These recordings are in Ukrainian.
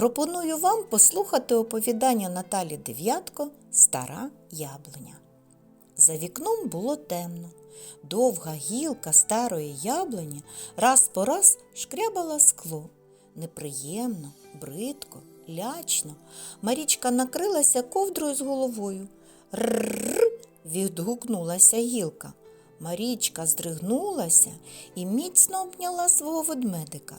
Пропоную вам послухати оповідання Наталі Дев'ятко Стара яблуня. За вікном було темно. Довга гілка старої яблуні раз по раз шкрябала скло. Неприємно, бридко, лячно. Марічка накрилася ковдрою з головою. Рррр. відгукнулася гілка. Марічка здригнулася і міцно обняла свого ведмедика.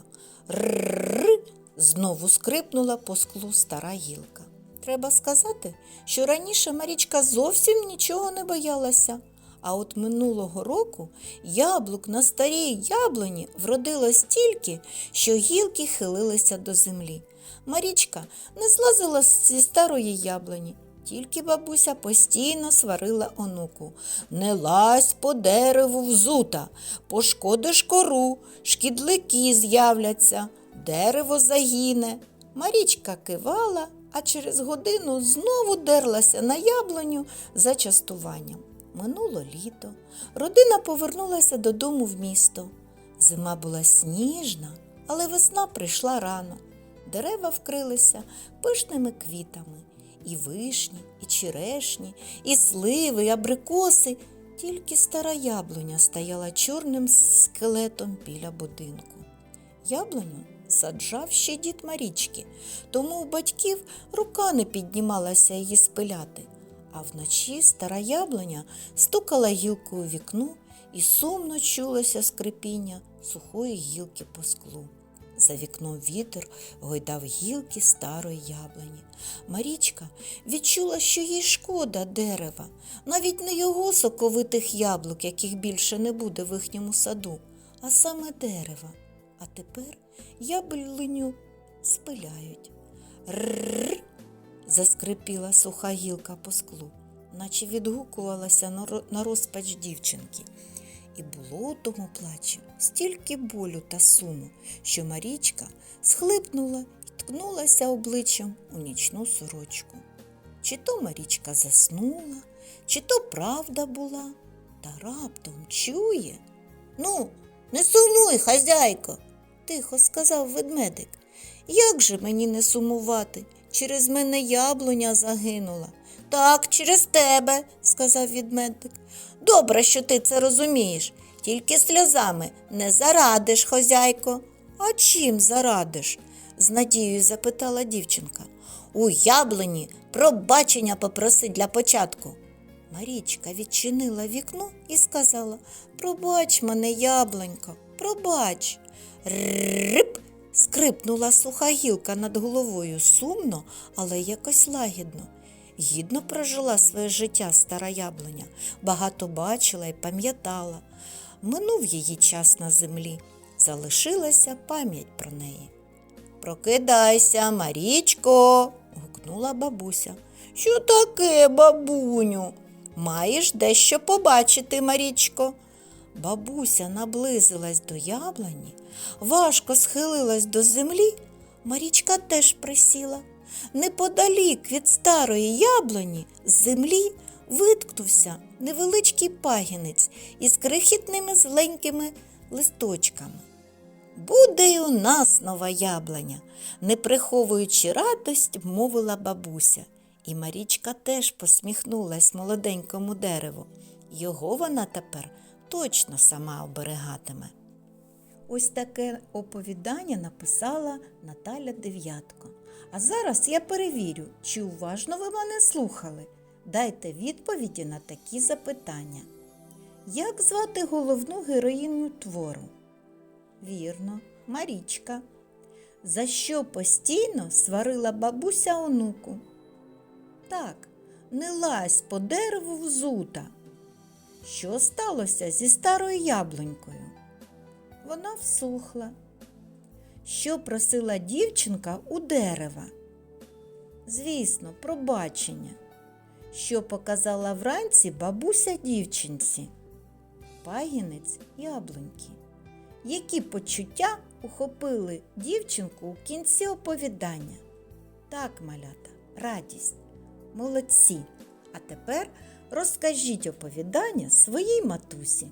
Рррр. Знову скрипнула по склу стара гілка. Треба сказати, що раніше Марічка зовсім нічого не боялася. А от минулого року яблук на старій яблуні вродило стільки, що гілки хилилися до землі. Марічка не злазила зі старої яблуні, тільки бабуся постійно сварила онуку. Не лазь по дереву взута, пошкодиш кору, шкідлики з'являться, дерево загине. Марічка кивала, а через годину знову дерлася на яблуню за частуванням. Минуло літо. Родина повернулася додому в місто. Зима була сніжна, але весна прийшла рано. Дерева вкрилися пишними квітами. І вишні, і черешні, і сливи, і абрикоси. Тільки стара яблуня стояла чорним скелетом біля будинку. Яблуню саджав ще дід Марічки, тому у батьків рука не піднімалася її спиляти. А вночі стара яблуня стукала гілкою вікно і сумно чулося скрипіння сухої гілки по склу. За вікном вітер гойдав гілки старої яблуні. Марічка відчула, що їй шкода дерева, навіть не його соковитих яблук, яких більше не буде в їхньому саду, а саме дерева. А тепер яблуню спиляють. Рррр заскрипіла суха гілка по склу, наче відгукувалася на розпач дівчинки. І було у тому плачі стільки болю та суму, що Марічка схлипнула і ткнулася обличчям у нічну сорочку. Чи то Марічка заснула, чи то правда була, та раптом чує. Ну, не сумуй, хазяйко, тихо сказав ведмедик. Як же мені не сумувати? Через мене яблуня загинула. Так, через тебе, сказав відмедик. Добре, що ти це розумієш, тільки сльозами не зарадиш, хозяйко. А чим зарадиш? з надією запитала дівчинка. У яблуні пробачення попроси для початку. Марічка відчинила вікно і сказала Пробач мене, яблунько, пробач. Рип. Скрипнула суха гілка над головою сумно, але якось лагідно. Гідно прожила своє життя стара яблуня, багато бачила і пам'ятала. Минув її час на землі, залишилася пам'ять про неї. Прокидайся, Марічко, гукнула бабуся. Що таке, бабуню? Маєш дещо побачити, Марічко. Бабуся наблизилась до яблуні, важко схилилась до землі. Марічка теж присіла. Неподалік від старої яблуні з землі виткнувся невеличкий пагінець із крихітними зеленькими листочками. Буде й у нас нова яблуня, не приховуючи радость, мовила бабуся. І Марічка теж посміхнулась молоденькому дереву. Його вона тепер точно сама оберегатиме. Ось таке оповідання написала Наталя Дев'ятко. А зараз я перевірю, чи уважно ви мене слухали. Дайте відповіді на такі запитання. Як звати головну героїню твору? Вірно, Марічка. За що постійно сварила бабуся онуку? Так, не лазь по дереву взута. Що сталося зі старою яблунькою? Вона всухла. Що просила дівчинка у дерева? Звісно, пробачення. Що показала вранці бабуся дівчинці? Пагінець яблуньки. Які почуття ухопили дівчинку у кінці оповідання? Так, малята, радість. Молодці. А тепер розкажіть оповідання своїй матусі.